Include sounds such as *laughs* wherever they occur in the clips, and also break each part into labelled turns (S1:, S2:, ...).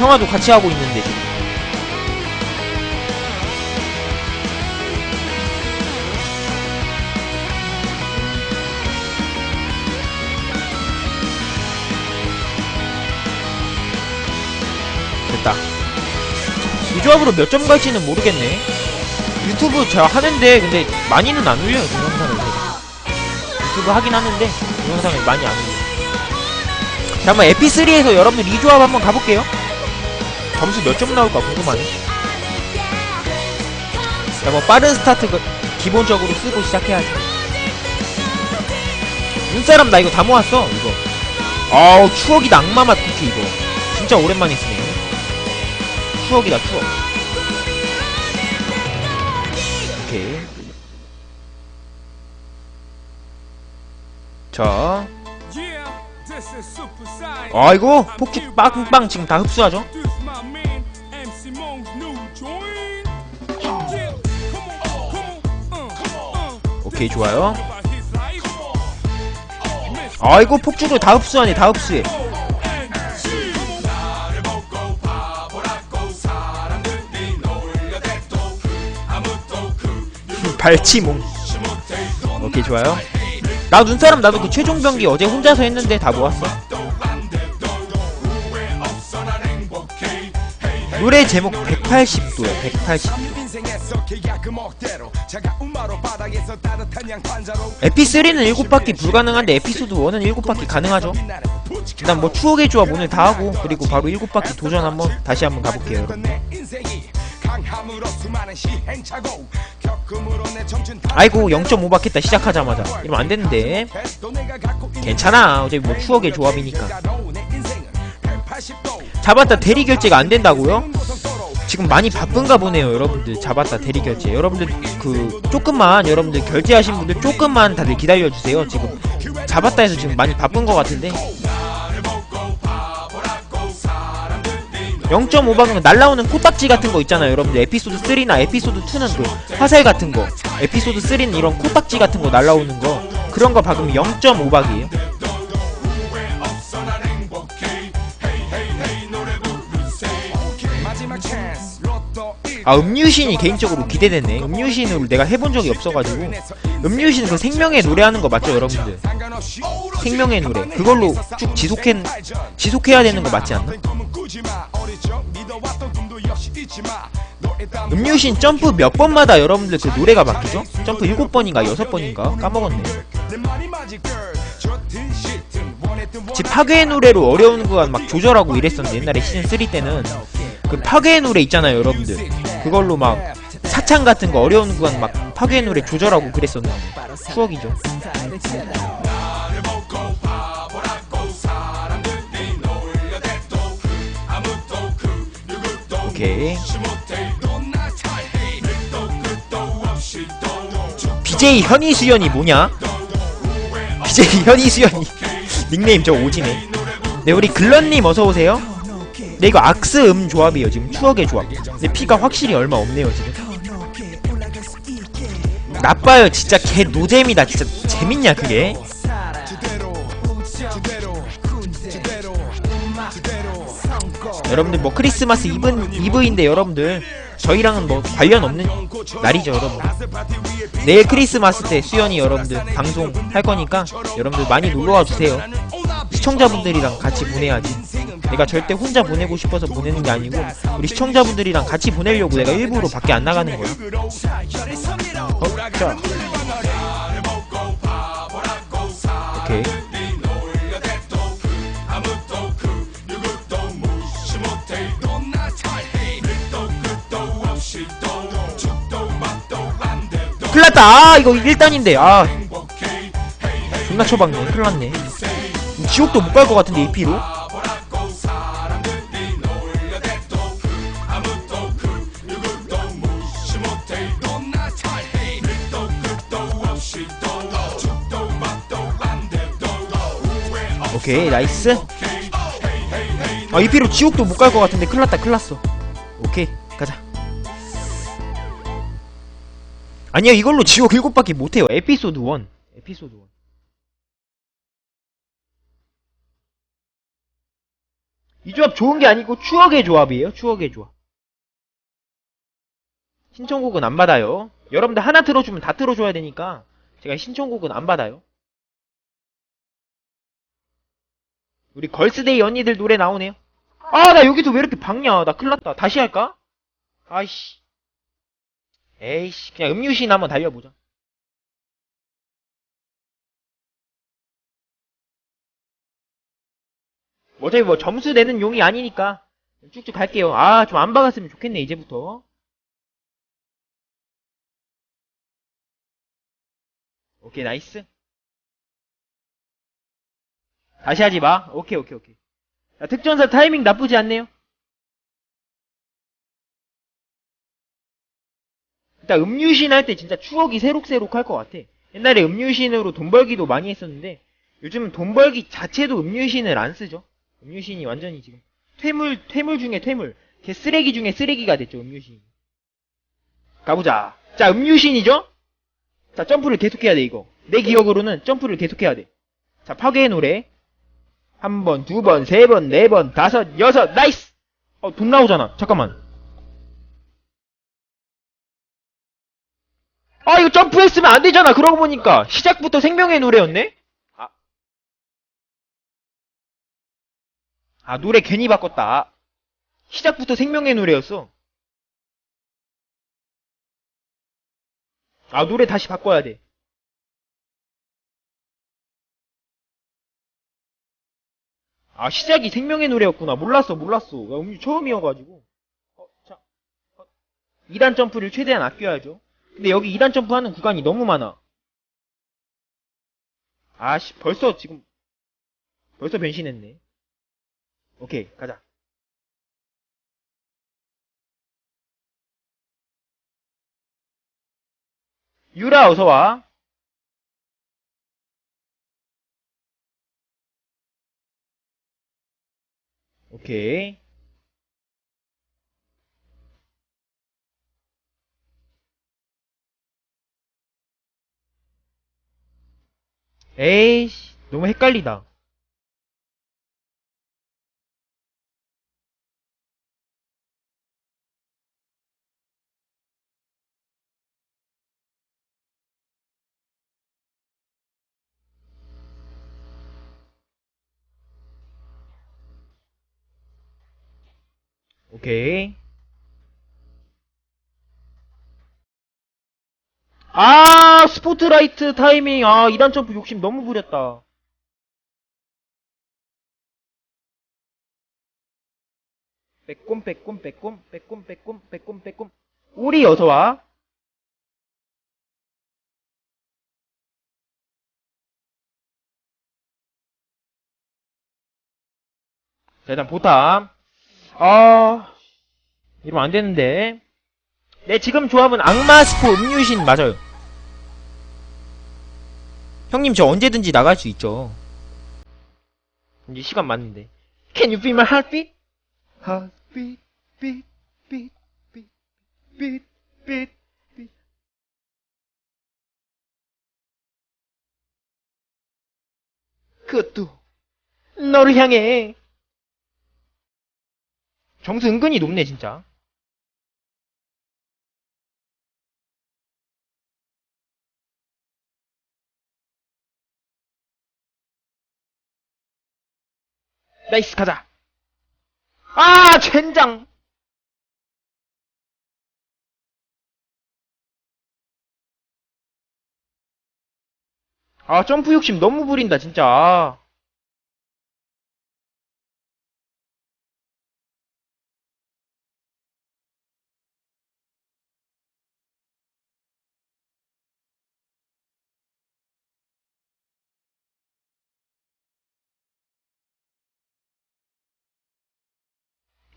S1: 형아도 같이 하고 있는데 지금. 됐다. 이 조합으로 몇 점 갈지는 모르겠네. 유튜브 저 하는데 근데 많이는 안 올려요 동영상을 제가. 유튜브 하긴 하는데 동영상을 많이 안 올려요. 자 한번 에피3에서 여러분들 이 조합 한번 가볼게요. 점수 몇 점 나올까 궁금하네. 자, 뭐 빠른 스타트 그- 기본적으로 쓰고 시작해야지. 눈사람 나 이거 다 모았어 이거. 아우 추억이다 악마맛 쿠키 이거. 진짜 오랜만에 쓰네. 추억이다 추억. 오케이. 자, 아 이거 폭죽 빵빵 지금 다 흡수하죠? 오케이 좋아요. 아 이거 폭죽을 다 흡수하네 다 흡수해. 발치몽. 오케이 좋아요. 나 눈사람 나도 그 최종 병기 어제 혼자서 했는데 다 모았어. 노래 제목 180도야 180. 에피3는 7바퀴 불가능한데 에피소드 1은 7바퀴 가능하죠. 일단 뭐 추억의 조합 오늘 다 하고 그리고 바로 7바퀴 도전 한번 다시 한번 가볼게요. 아이고 0.5바퀴다 시작하자마자 이러면 안 되는데 괜찮아 어차피 뭐 추억의 조합이니까 잡았다 대리 결제가 안 된다고요? 지금 많이 바쁜가 보네요 여러분들. 잡았다 대리 결제. 여러분들 그 조금만 여러분들 결제하신 분들 조금만 다들 기다려주세요. 지금 잡았다 해서 지금 많이 바쁜 것 같은데. 0.5방은 날라오는 코딱지 같은 거 있잖아요 여러분들. 에피소드 3나 에피소드 2는 그 화살 같은 거. 에피소드 3는 이런 코딱지 같은 거 날라오는 거. 그런 거 박으면 0.5박이에요 아 음유신이 개인적으로 기대되네. 음유신을 내가 해본 적이 없어가지고. 음유신 그 생명의 노래하는 거 맞죠 여러분들? 생명의 노래. 그걸로 쭉 지속해 지속해야 되는 거 맞지 않나? 음유신 점프 몇 번마다 여러분들 그 노래가 바뀌죠? 점프 7번인가 6번인가? 까먹었네. 지 파괴의 노래로 어려운 구간 막 조절하고 이랬었는데 옛날에 시즌 3 때는 그 파괴의 노래 있잖아요 여러분들 그걸로 막 사창 같은 거 어려운 구간 막 파괴의 노래 조절하고 그랬었는데 추억이죠. 오케이. BJ 현이 수연이 뭐냐? BJ 현이 수연이 *laughs* 닉네임 저 오지네. 네 우리 글런님 어서 오세요 네 이거 악스 음 조합이에요 지금. 추억의 조합. 근데 피가 확실히 얼마 없네요 지금. 나빠요 진짜. 개 노잼이다 진짜. 재밌냐 그게? 여러분들 뭐 크리스마스 이브, 이브인데 여러분들. 저희랑은 뭐 관련 없는 날이죠 여러분 내일 크리스마스 때 수연이 여러분들 방송 할 거니까 여러분들 많이 놀러와 주세요. 시청자분들이랑 같이 보내야지 내가 절대 혼자 보내고 싶어서 보내는 게 아니고 우리 시청자분들이랑 같이 보내려고 내가 일부러 밖에 안 나가는 거야. 어? 자. 오케이. 큰일났다. 아 이거 1단인데. 아. 존나 처박네. 큰일났네. 지옥도 못 갈 것 같은데 이 피로 오케이 나이스 아 이 피로 지옥도 못 갈 것 같은데 큰일났다 큰일났어 오케이 가자 아니요 이걸로 지옥 7바퀴 못해요 에피소드 1 에피소드 1 이 조합 좋은 게 아니고 추억의 조합이에요. 추억의 조합. 신청곡은 안 받아요. 여러분들 하나 틀어주면 다 틀어줘야 되니까 제가 신청곡은 안 받아요. 우리 걸스데이 언니들 노래 나오네요. 아, 나 여기서 왜 이렇게 박냐? 나 큰일 났다. 다시 할까? 아이씨. 에이씨, 그냥 음유신 한번 달려보자. 어차피 뭐 점수 내는 용이 아니니까 쭉쭉 갈게요. 아, 좀 안 박았으면 좋겠네, 이제부터. 오케이, 나이스. 다시 하지 마. 오케이, 오케이, 오케이. 자, 특전사 타이밍 나쁘지 않네요. 일단 음유신 할 때 진짜 추억이 새록새록 할 것 같아. 옛날에 음유신으로 돈 벌기도 많이 했었는데, 요즘은 돈 벌기 자체도 음유신을 안 쓰죠. 음유신이 완전히 지금 퇴물, 퇴물 중에 퇴물. 개 쓰레기 중에 쓰레기가 됐죠, 음유신이. 가보자. 자, 음유신이죠? 자, 점프를 계속해야 돼, 이거. 내 기억으로는 점프를 계속해야 돼. 자, 파괴의 노래. 한 번, 두 번, 세 번, 네 번, 다섯, 여섯, 나이스! 어, 돈 나오잖아. 잠깐만. 아, 이거 점프했으면 안 되잖아. 그러고 보니까. 시작부터 생명의 노래였네? 아. 아, 노래 괜히 바꿨다. 시작부터 생명의 노래였어. 아, 노래 다시 바꿔야 돼. 아, 시작이 생명의 노래였구나. 몰랐어, 몰랐어. 나 음유 처음이어가지고. 어, 자. 어, 2단 점프를 최대한 아껴야죠. 근데 여기 2단 점프하는 구간이 너무 많아. 아씨, 벌써 지금, 벌써 변신했네. 오케이, 가자. 유라, 어서와. 오케이. 에이씨, 너무 헷갈리다. 오케이. 아, 스포트라이트 타이밍. 아, 2단 점프 욕심 너무 부렸다. 빼꼼, 빼꼼, 빼꼼, 빼꼼, 빼꼼, 빼꼼, 빼꼼. 우리 어서와. 자, 일단 보탐. 아, 이러면 안 되는데. 네, 지금 조합은 악마 스포 음유신 맞아요. 형님, 저 언제든지 나갈 수 있죠. 이제 시간 맞는데. Can you feel my heartbeat? Heartbeat, beat, beat, beat, beat, beat. 그것도 너를 향해. 점수 은근히 높네, 진짜. 나이스, 가자. 아, 젠장. 아, 점프 욕심 너무 부린다, 진짜.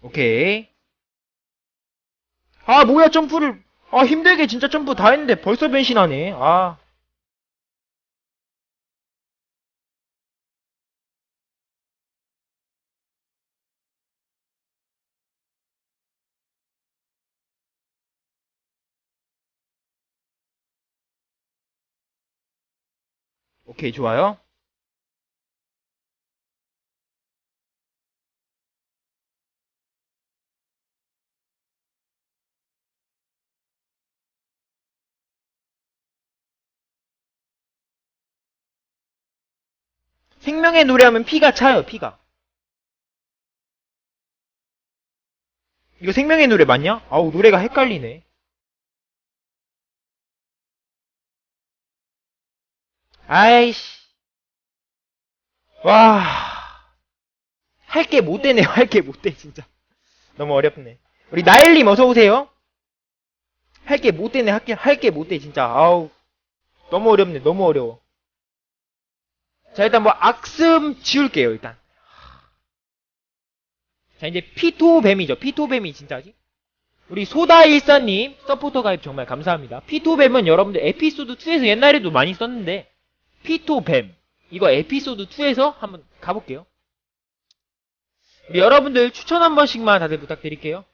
S1: 오케이. 아, 뭐야, 점프를. 아, 힘들게 진짜 점프 다 했는데 벌써 변신하네. 아. 오케이, 좋아요. 생명의 노래하면 피가 차요, 피가. 이거 생명의 노래 맞냐? 아우, 노래가 헷갈리네. 아이씨. 와. 할 게 못 되네요, 할 게 못 돼, 진짜. 너무 어렵네. 우리 나엘님 어서오세요. 할 게 못 되네, 할 게, 할 게 못 돼, 진짜. 아우. 너무 어렵네, 너무 어려워. 자, 일단 뭐, 악슴 지울게요, 일단. 자, 이제 피토뱀이죠. 피토뱀이 진짜지? 우리 소다일사님, 서포터 가입 정말 감사합니다. 피토뱀은 여러분들 에피소드 2에서 옛날에도 많이 썼는데, 피토뱀. 이거 에피소드 2에서 한번 가볼게요. 우리 여러분들 추천 한 번씩만 다들 부탁드릴게요.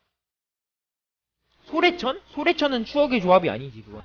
S1: 소래천? 소래천은 추억의 조합이 아니지, 그건.